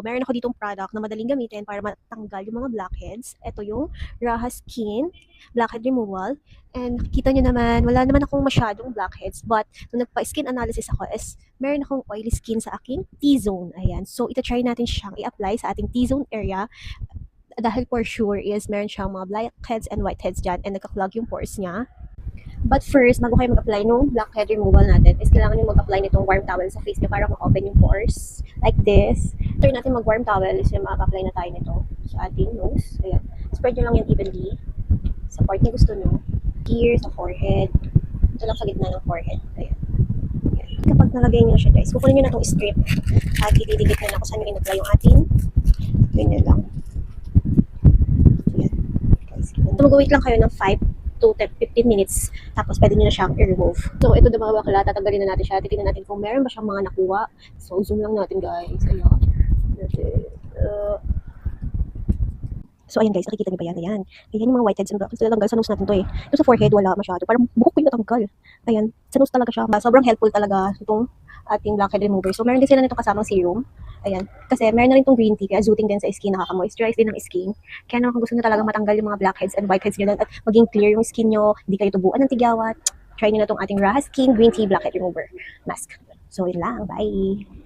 So, meron ako ditong product na madaling gamitin para matanggal yung mga blackheads. Ito yung Raha Skin Blackhead Removal. And kita nyo naman, wala naman akong masyadong blackheads. But, nung nagpa-skin analysis ako is, meron akong oily skin sa aking T-zone. Ayan. So, ita-try natin siyang i-apply sa ating T-zone area dahil for sure is meron siyang mga blackheads and whiteheads dyan and nagka-clog yung pores niya. But first, bago kayo mag-apply nung blackhead removal natin, is kailangan nyo mag-apply nitong warm towel sa face niyo para ma-open yung pores. Like this. After natin mag-warm towel, is yung makaka-apply na tayo nito sa ating nose. Ayan. Spread nyo lang yan evenly. Sa part na gusto nyo. Here, sa forehead. Ito lang sa gitna ng forehead. Ayan. Ayan. Kapag nalagay nyo na siya guys, kukunin nyo na itong strip at ididikit nyo na kung saan nyo in-apply yung ating. Ganyan lang. Ayan. Guys, so, mag-wait lang kayo ng 5 to 10, 15 minutes. Tapos, pwede nyo na siyang i-remove. So, ito na mga bakla. Tatanggalin na natin siya. Titignan natin kung meron ba siyang mga nakuha. So, zoom lang natin, guys. Ayan. Uh, so, ayan guys. Nakikita niyo ba yan? Ayan. Ayan yung mga whiteheads and blackheads. Tinatanggal sa nose natin to eh. Ito sa forehead, wala masyado. Parang buhok ko yung natanggal. Ayan. Sa nose talaga siya. Sobrang helpful talaga itong ating blackhead remover. So, meron din sila nitong kasamang serum. Ayan. Kasi meron na rin itong green tea, kaya zooting din sa skin, nakaka-moisturize din ng skin. Kaya naman kung gusto nyo talaga matanggal yung mga blackheads and whiteheads nyo at maging clear yung skin nyo, hindi kayo tubuan ng tigyawat, try nyo na itong ating Raha Skin Green Tea Blackhead Remover Mask. So, yun lang. Bye!